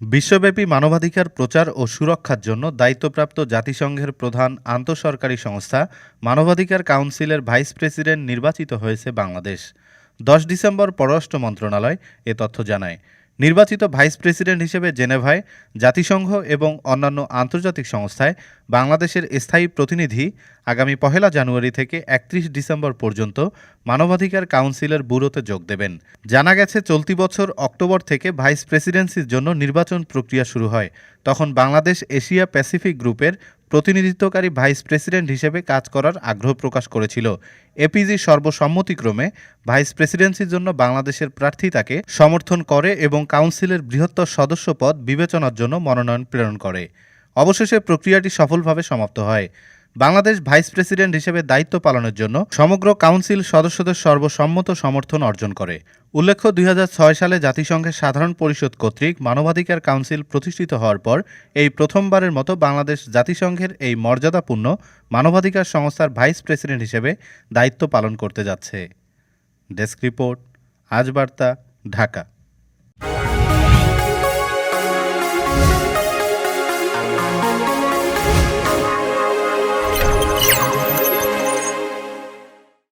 বিশ্বব্যাপী মানবাধিকার প্রচার ও সুরক্ষার জন্য দায়িত্বপ্রাপ্ত জাতিসংঘের প্রধান আন্তঃসরকারি সংস্থা মানবাধিকার কাউন্সিলের ভাইস প্রেসিডেন্ট নির্বাচিত হয়েছে বাংলাদেশ। দশ ডিসেম্বর পররাষ্ট্র মন্ত্রণালয় এ তথ্য জানায়। নির্বাচিত ভাইস প্রেসিডেন্ট হিসেবে জেনেভায় জাতিসংঘ এবং অন্যান্য আন্তর্জাতিক সংস্থায় বাংলাদেশের স্থায়ী প্রতিনিধি আগামী পহেলা জানুয়ারি থেকে একত্রিশ ডিসেম্বর পর্যন্ত মানবাধিকার কাউন্সিলের ব্যুরোতে যোগ দেবেন। জানা গেছে, চলতি বছর অক্টোবর থেকে ভাইস প্রেসিডেন্সির জন্য নির্বাচন প্রক্রিয়া শুরু হয়। তখন বাংলাদেশ এশিয়া প্যাসিফিক গ্রুপের প্রতিনিধিত্বকারী ভাইস প্রেসিডেন্ট হিসেবে কাজ করার আগ্রহ প্রকাশ করেছিল। এপিজি সর্বসম্মতিক্রমে ভাইস প্রেসিডেন্সির জন্য বাংলাদেশের প্রার্থী তাকে সমর্থন করে এবং কাউন্সিলের বৃহত্তর সদস্য পদ বিবেচনার জন্য মনোনয়ন প্রেরণ করে। অবশেষে প্রক্রিয়াটি সফলভাবে সমাপ্ত হয়। বাংলাদেশ ভাইস প্রেসিডেন্ট হিসেবে দায়িত্ব পালনের জন্য সমগ্র কাউন্সিল সদস্যদের সর্বসম্মত সমর্থন অর্জন করে। উল্লেখ্য, দুই হাজার ছয় সালে জাতিসংঘের সাধারণ পরিষদ কর্তৃক মানবাধিকার কাউন্সিল প্রতিষ্ঠিত হওয়ার পর এই প্রথমবারের মতো বাংলাদেশ জাতিসংঘের এই মর্যাদাপূর্ণ মানবাধিকার সংস্থার ভাইস প্রেসিডেন্ট হিসেবে দায়িত্ব পালন করতে যাচ্ছে। ডেস্ক রিপোর্ট, আজ বার্তা, ঢাকা।